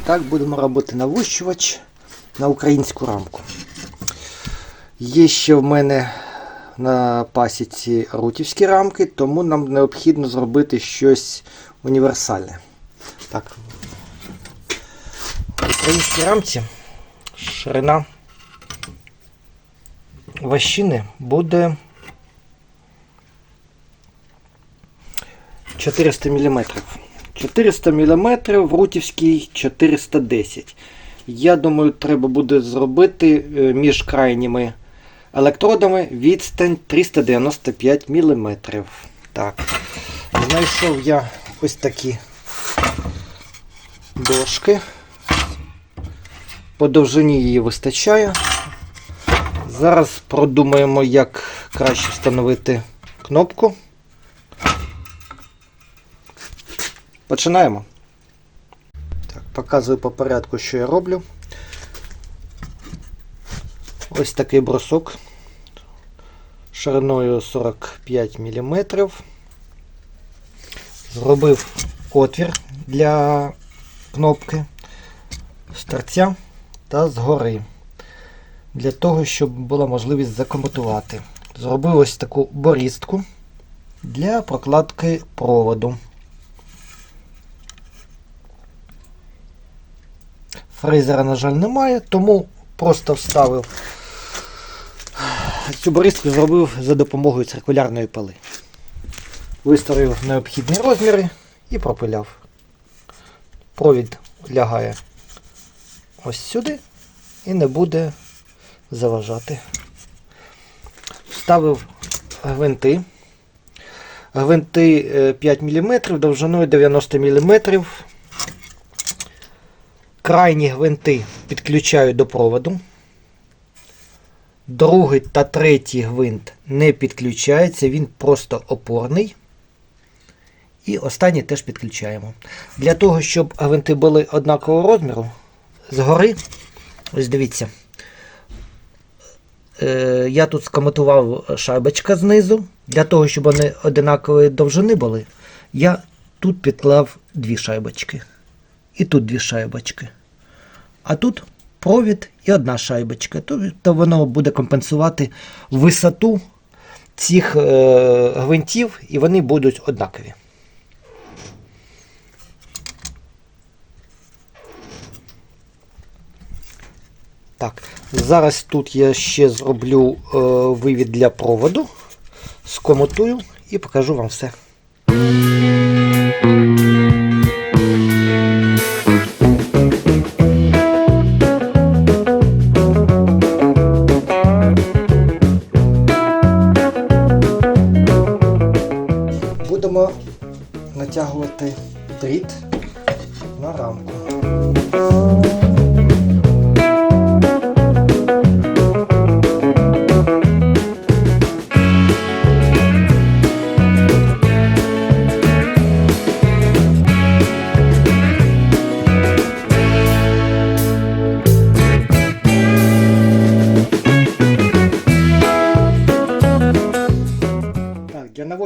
І так будемо робити навущувач на українську рамку. Є ще в мене на пасіці рутівські рамки, тому нам необхідно зробити щось універсальне. Так. В українській рамці ширина ващини буде 400 мм. 400 мм, в рутівській 410 Я думаю, треба буде зробити е, між крайніми електродами відстань 395 мм. Так. Знайшов я ось такі дошки. По довжині її вистачає. Зараз продумаємо, як краще встановити кнопку. Починаємо. Так, показую по порядку, що я роблю. Ось такий брусок шириною 45 мм. Зробив отвір для кнопки з торця та згори. Для того, щоб була можливість закомутувати. Зробив ось таку борістку для прокладки проводу. Фрезера, на жаль, немає, тому просто вставив цю борістку зробив за допомогою циркулярної пили. Виставив необхідні розміри і пропиляв. Провід лягає ось сюди і не буде заважати. Вставив гвинти. Гвинти е, 5 мм, довжиною 90 мм. Крайні гвинти підключаю до проводу. Другий та третій гвинт не підключається, він просто опорний. І останній теж підключаємо. Для того, щоб гвинти були однакового розміру, згори, ось дивіться, е, я тут скомутував шайбочка знизу. Для того, щоб вони одинакової довжини були, я тут підклав дві шайбочки. І тут дві шайбочки. А тут провід і одна шайбочка. То, то воно буде компенсувати висоту цих е, гвинтів, і вони будуть однакові. Так, зараз тут я ще зроблю е, вивід для проводу, скомотую і покажу вам все. Будемо натягувати дріт на рамку.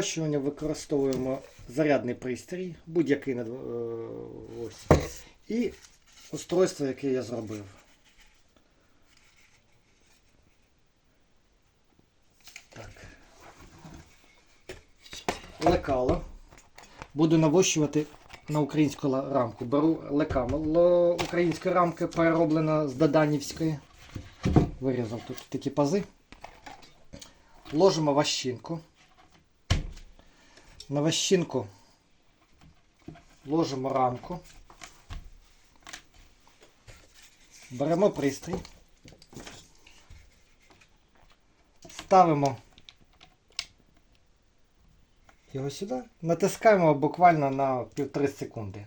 Навощування використовуємо зарядний пристрій, будь-який е, ось. І устройство, яке я зробив. Так. Лекало. Буду навощувати на українську рамку. Беру лекало української рамки, перероблена з Доданівської. Вирізав тут такі пази. Ложимо ващинку. На ващинку ложимо рамку. Беремо пристрій. Ставимо його сюди. Натискаємо буквально на 1,5 секунди.